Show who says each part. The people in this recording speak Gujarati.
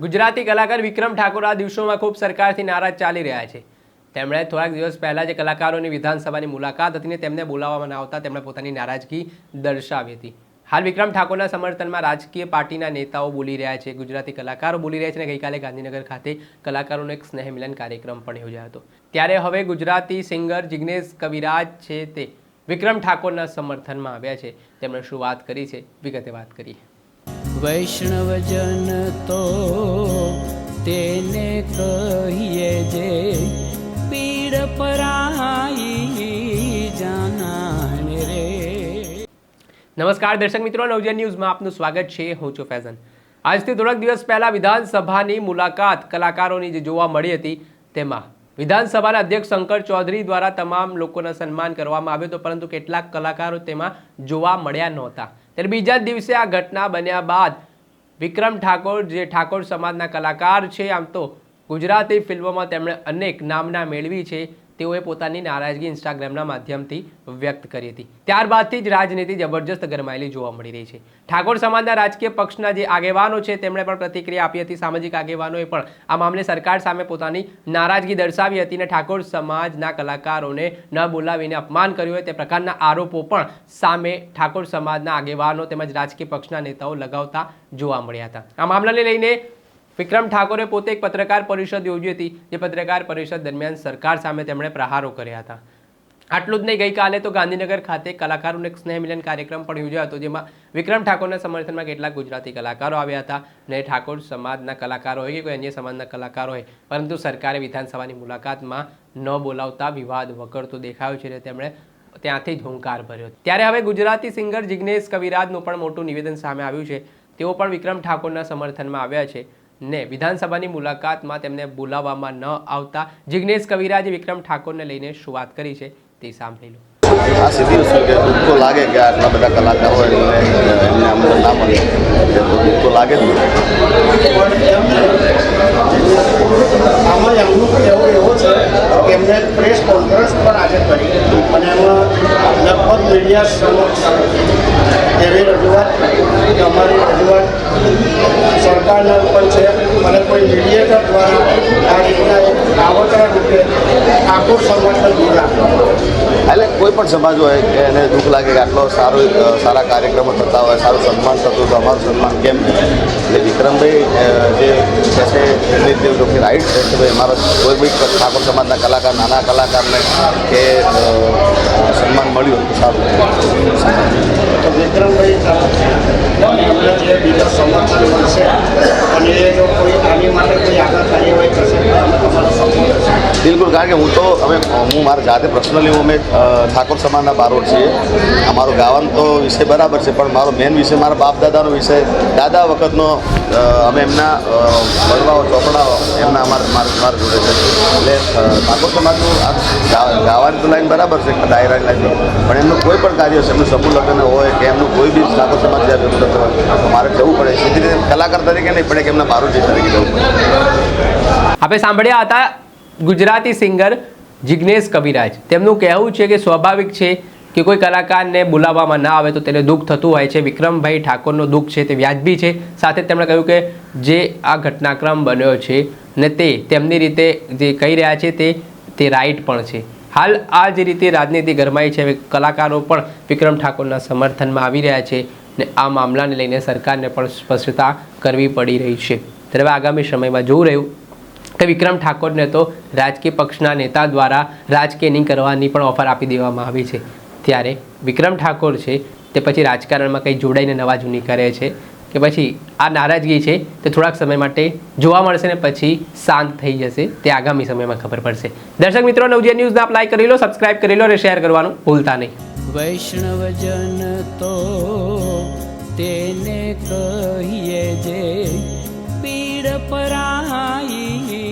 Speaker 1: ગુજરાતી કલાકાર વિક્રમ ઠાકોર આ દિવસોમાં ખૂબ સરકારથી નારાજ ચાલી રહ્યા છે. તેમણે થોડાક દિવસ પહેલાં જે કલાકારોની વિધાનસભાની મુલાકાત હતી ને તેમને બોલાવવામાં આવતા તેમણે પોતાની નારાજગી દર્શાવી હતી. હાલ વિક્રમ ઠાકોરના સમર્થનમાં રાજકીય પાર્ટીના નેતાઓ બોલી રહ્યા છે. ગુજરાતી કલાકારો બોલી રહ્યા છે અને ગઈકાલે ગાંધીનગર ખાતે કલાકારોનો એક સ્નેહ મિલન કાર્યક્રમ પણ યોજાયો હતો. ત્યારે હવે ગુજરાતી સિંગર જિગ્નેશ કવિરાજ છે તે વિક્રમ ઠાકોરના સમર્થનમાં આવ્યા છે. તેમણે શું વાત કરી છે? વિગતે વાત કરીએ.
Speaker 2: વૈષ્ણવજન તો તેને કહીએ જે પીડ પરાઈ જાનાને રે.
Speaker 1: નમસ્કાર દર્શક મિત્રો, નવજન ન્યૂઝમાં આપનું સ્વાગત છે. હું છું ફેઝન આજથી થોડાક દિવસ પહેલા વિધાનસભાની મુલાકાત કલાકારોની જે જોવા મળી હતી તેમાં વિધાનસભાના અધ્યક્ષ શંકર ચૌધરી દ્વારા તમામ લોકોના સન્માન કરવામાં આવ્યું હતું, પરંતુ કેટલાક કલાકારો તેમાં જોવા મળ્યા નહોતા. ત્યારે બીજા દિવસે આ ઘટના બન્યા બાદ વિક્રમ ઠાકોર જે ઠાકોર સમાજના કલાકાર છે, આમ તો ગુજરાતી ફિલ્મોમાં તેમણે અનેક નામના મેળવી છે. તેઓએ પોતાની નારાજગી ઇન્સ્ટાગ્રામના માધ્યમથી વ્યક્ત કરી હતી. ત્યારબાદથી જ રાજનીતિ જબરજસ્ત ગરમાયેલી જોવા મળી રહી છે. ઠાકોર સમાજના રાજકીય પક્ષના જે આગેવાનો છે, તેમણે પણ પ્રતિક્રિયા આપી હતી. સામાજિક આગેવાનોએ પણ આ મામલે સરકાર સામે પોતાની નારાજગી દર્શાવી હતી અને ઠાકોર સમાજના કલાકારોને ન બોલાવીને અપમાન કર્યું હોય તે પ્રકારના આરોપો પણ સામે ઠાકોર સમાજના આગેવાનો તેમજ રાજકીય પક્ષના નેતાઓ લગાવતા જોવા મળ્યા હતા. આ મામલાને લઈને વિક્રમ ઠાકોરે પોતે એક પત્રકાર પરિષદ યોજી હતી. જે પત્રકાર પરિષદ દરમિયાન સરકાર સામે તેમણે પ્રહારો કર્યા હતા. આટલું જ નહીં, ગઈકાલે તો ગાંધીનગર ખાતે કલાકારોનો સ્નેહ મિલન કાર્યક્રમ પણ યોજાયો હતો, જેમાં વિક્રમ ઠાકોરના સમર્થનમાં કેટલાક ગુજરાતી કલાકારો આવ્યા હતા ને ઠાકોર સમાજના કલાકારો હોય કે કોઈ અન્ય સમાજના કલાકારો હોય. પરંતુ સરકારે વિધાનસભાની મુલાકાતમાં ન બોલાવતા વિવાદ વકરતો દેખાયો છે તેમણે ત્યાંથી જ ભર્યો. ત્યારે હવે ગુજરાતી સિંગર જિગ્નેશ કવિરાજનું પણ મોટું નિવેદન સામે આવ્યું છે. તેઓ પણ વિક્રમ ઠાકોરના સમર્થનમાં આવ્યા છે. ને વિધાનસભાની મુલાકાતમાં તેમને બોલાવવામાં ન આવતા જિગ્નેશ કવિરાજે વિક્રમ ઠાકોરને લઈને શું વાત કરી છે. તે સાંભળી લો.
Speaker 3: આ સીધી વસ્તુ કે દુઃખ લાગે કે આટલા બધા કલાકારો હોય એમને એમને અમને ના મળે. તો દુઃખ તો લાગે જ
Speaker 4: આમાં એમનું કહેવું એવું છે કે એમને પ્રેસ કોન્ફરન્સ પણ આજે કરી. અને એમાં લગભગ મીડિયા સમક્ષ એવી રજૂઆત કરી કે અમારી રજૂઆત સરકારના ઉપર છે અને કોઈ મીડિયેટર દ્વારા આ રીતના એક કાવતરા રૂપે ઠાકોર છે.
Speaker 3: એટલે કોઈ પણ સમાજ હોય કે એને દુઃખ લાગે કે આટલો સારો સારા કાર્યક્રમો થતા હોય, સારું સન્માન થતું તો અમારું સન્માન કેમ એટલે વિક્રમભાઈ જે કહે છે એમની જે લોકોની રાઈટ છે કે ભાઈ અમારા કોઈ બી ઠાકોર સમાજના કલાકાર, નાના કલાકારને કે સન્માન મળ્યું સારું
Speaker 4: વિક્રમભાઈ એમને જે બીજા સમર્થન મળશે અને એ જો કોઈ આની માટે કોઈ આગળ કાર્યવાહી કરશે તો અમે તમારો સપોર્ટ હશે
Speaker 3: બિલકુલ કારણ કે હું તો અમે હું મારા જાતે પર્સનલી હું અમે ઠાકોર સમાજના બારોડ છીએ. અમારો ગાવાનો તો વિષય બરાબર છે, પણ મારો મેન વિષય મારા બાપ દાદાનો વિષય. દાદા વખતનો અમે એમના વડવાઓ, ચોપડાઓ એમના અમારા, મારા જોડે છે. એટલે ઠાકોર સમાજનું આ ગાવાની તો લાઈન બરાબર છે ડાયરાની લાઈન પણ એમનું કોઈ પણ કાર્ય છે એમનું સમૂહ લગ્ન હોય કે એમનું કોઈ બી ઠાકોર સમાજ જ્યારે લગ્ન હોય મારે જવું પડે. સીધી રીતે કલાકાર તરીકે નહીં પડે કે એમના બારોટી તરીકે જવું પડે.
Speaker 1: આપણે સાંભળ્યા હતા ગુજરાતી સિંગર જિગ્નેશ કવિરાજ. તેમનું કહેવું છે કે સ્વાભાવિક છે કે કોઈ કલાકારને બોલાવવામાં ના આવે તો તેને દુઃખ થતું હોય છે. વિક્રમભાઈ ઠાકોરનો દુઃખ છે તે વ્યાજબી છે. સાથે તેમણે કહ્યું કે જે આ ઘટનાક્રમ બન્યો છે ને તે તેમની રીતે જે કહી રહ્યા છે તે તે રાઈટ પણ છે. હાલ આ જે રીતે રાજનીતિ ગરમાઈ છે. કલાકારો પણ વિક્રમ ઠાકોરના સમર્થનમાં આવી રહ્યા છે ને આ મામલાને લઈને સરકારને પણ સ્પષ્ટતા કરવી પડી રહી છે. ત્યારે આગામી સમયમાં જોવું રહ્યું વિક્રમ ઠાકોરને તો રાજકીય પક્ષના નેતા દ્વારા રાજકીયની કરવાની પણ ઓફર આપી દેવામાં આવી છે. ત્યારે વિક્રમ ઠાકોર છે તે પછી રાજકારણમાં કંઈ જોડાઈને નવા જૂની કરે છે કે પછી આ નારાજગી છે તે થોડાક સમય માટે જોવા મળશે ને પછી શાંત થઈ જશે તે આગામી સમયમાં ખબર પડશે. દર્શક મિત્રો, નવજીવન ન્યૂઝને આપ લાઈક કરી લો, સબસ્ક્રાઇબ કરી લો અને શેર કરવાનું ભૂલતા નહીં.
Speaker 2: વૈષ્ણવજન તો તેને કહીએ જે પીડ પરાઈ